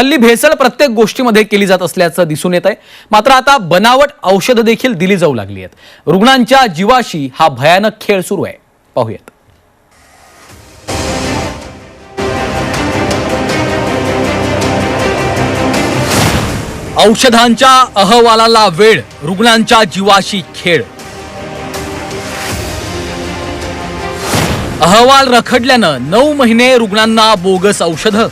हल्ली भेसळ प्रत्येक गोष्टीमध्ये केली जात असल्याचं दिसून येत आहे मात्र आता बनावट औषधं देखील दिली जाऊ लागली आहेत. रुग्णांच्या जीवाशी हा भयानक खेळ सुरू आहे. पाहूयात. औषधांच्या अहवालाला वेळ रुग्णांच्या जीवाशी खेळ. अहवाल रखडल्यानं नऊ महिने रुग्णांना बोगस औषधं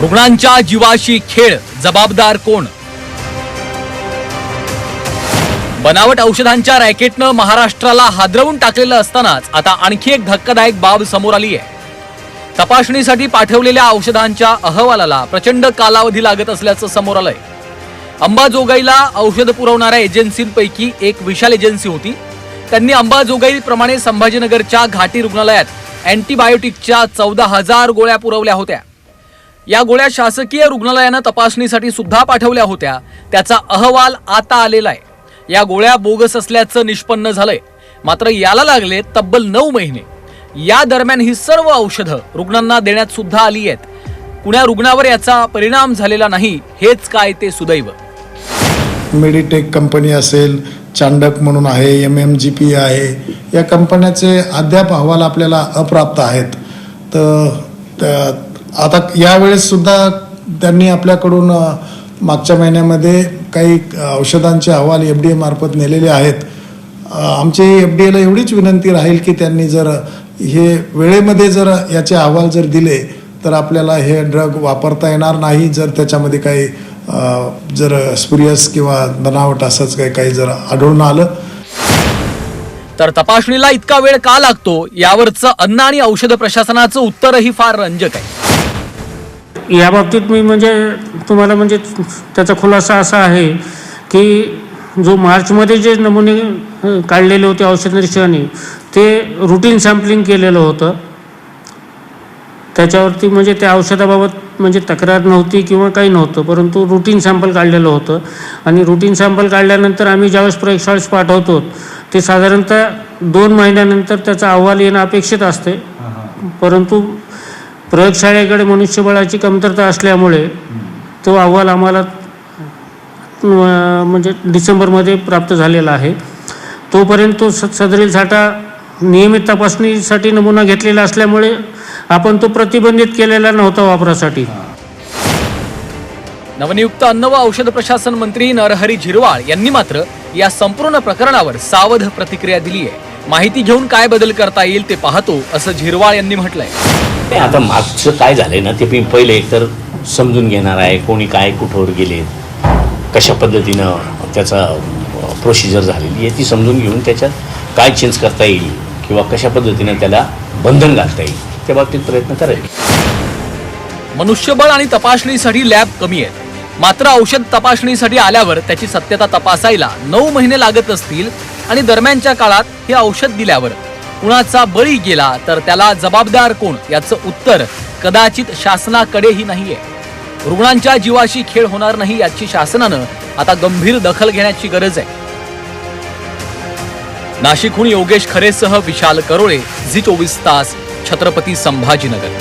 रुग्णांच्या जीवाशी खेळ जबाबदार कोण? बनावट औषधांच्या रॅकेटनं महाराष्ट्राला हादरवून टाकलेलं असतानाच आता आणखी एक धक्कादायक बाब समोर आली आहे. तपासणीसाठी पाठवलेल्या औषधांच्या अहवालाला प्रचंड कालावधी लागत असल्याचं समोर आलंय. अंबाजोगाईला औषध पुरवणाऱ्या एजन्सींपैकी एक विशाल एजन्सी होती. त्यांनी अंबाजोगाईप्रमाणे संभाजीनगरच्या घाटी रुग्णालयात अँटीबायोटिकच्या चौदा हजार गोळ्या पुरवल्या होत्या. या गोळ्या शासकीय रुग्णालयानं तपासणीसाठी सुद्धा पाठवल्या होत्या. त्याचा अहवाल आता आलेला आहे. या गोळ्या बोगस असल्याचं निष्पन्न झालंय. मात्र याला लागले तब्बल नऊ महिने. या दरम्यान ही सर्व औषधं रुग्णांना देण्यात सुद्धा आली आहेत. कुण्या रुग्णावर याचा परिणाम झालेला नाही हेच काय ते सुदैव? मेडिटेक कंपनी असेल चांडक म्हणून आहे एम एम जी पी आहे या कंपन्याचे अद्याप अहवाल आपल्याला अप्राप्त आहेत. तर त्या- आता यावेळेस सुद्धा त्यांनी आपल्याकडून मागच्या महिन्यामध्ये काही औषधांचे अहवाल एफ डी एमार्फत नेलेले आहेत. आमची एफ डी एला एवढीच विनंती राहील की त्यांनी जर हे वेळेमध्ये जर याचे अहवाल जर दिले तर आपल्याला हे ड्रग वापरता येणार नाही जर त्याच्यामध्ये काही जर स्पुरियस किंवा बनावट असंच काही काही जर आढळून आलं. तर तपासणीला इतका वेळ का लागतो? यावरचं अन्न आणि औषध प्रशासनाचं उत्तरही फार रंजक आहे. या बाबतीत मी म्हणजे तुम्हाला म्हणजे त्याचा खुलासा असा आहे की जो मार्चमध्ये जे नमुने काढलेले होते औषध निरीक्षकांनी ते रुटीन सॅम्पलिंग केलेलं होतं. त्याच्यावरती म्हणजे त्या औषधाबाबत म्हणजे तक्रार नव्हती किंवा काही नव्हतं परंतु रुटीन सॅम्पल काढलेलं होतं. आणि रुटीन सॅम्पल काढल्यानंतर आम्ही ज्यावेळेस प्रयोगशाळेस पाठवतो ते साधारणतः दोन महिन्यानंतर त्याचा अहवाल येणं अपेक्षित असते. परंतु प्रयोगशाळेकडे मनुष्यबळाची कमतरता असल्यामुळे तो अहवाल आम्हाला म्हणजे डिसेंबरमध्ये प्राप्त झालेला आहे. तोपर्यंत तो स सदरील साठा नियमित तपासणीसाठी नमुना घेतलेला असल्यामुळे आपण तो प्रतिबंधित केलेला नव्हता वापरासाठी. नवनियुक्त अन्न व औषध प्रशासन मंत्री नरहरी झिरवाळ यांनी मात्र या संपूर्ण प्रकरणावर सावध प्रतिक्रिया दिली आहे माहिती घेऊन काय बदल करता येईल ते पाहतो असं झिरवाळ यांनी म्हटलंय. नाही आता मागचं काय झालंय ना ते मी पहिले एकतर समजून घेणार आहे कोणी काय कुठवर गेले कशा पद्धतीनं त्याचा प्रोसिजर झालेली आहे ती समजून घेऊन त्याच्यात काय चेंज करता येईल किंवा कशा पद्धतीनं त्याला बंधन घालता येईल त्या बाबतीत प्रयत्न करेल. मनुष्यबळ आणि तपासणीसाठी लॅब कमी आहेत. मात्र औषध तपासणीसाठी आल्यावर त्याची सत्यता तपासायला नऊ महिने लागत असतील आणि दरम्यानच्या काळात हे औषध दिल्यावर कुणाचा बळी गेला तर त्याला जबाबदार कोण? याचं उत्तर कदाचित शासनाकडेही नाहीये. रुग्णांच्या जीवाशी खेळ होणार नाही याची शासनानं आता गंभीर दखल घेण्याची गरज आहे. नाशिकहून योगेश खरेसह विशाल करोळे झी चोवीस तास छत्रपती संभाजीनगर.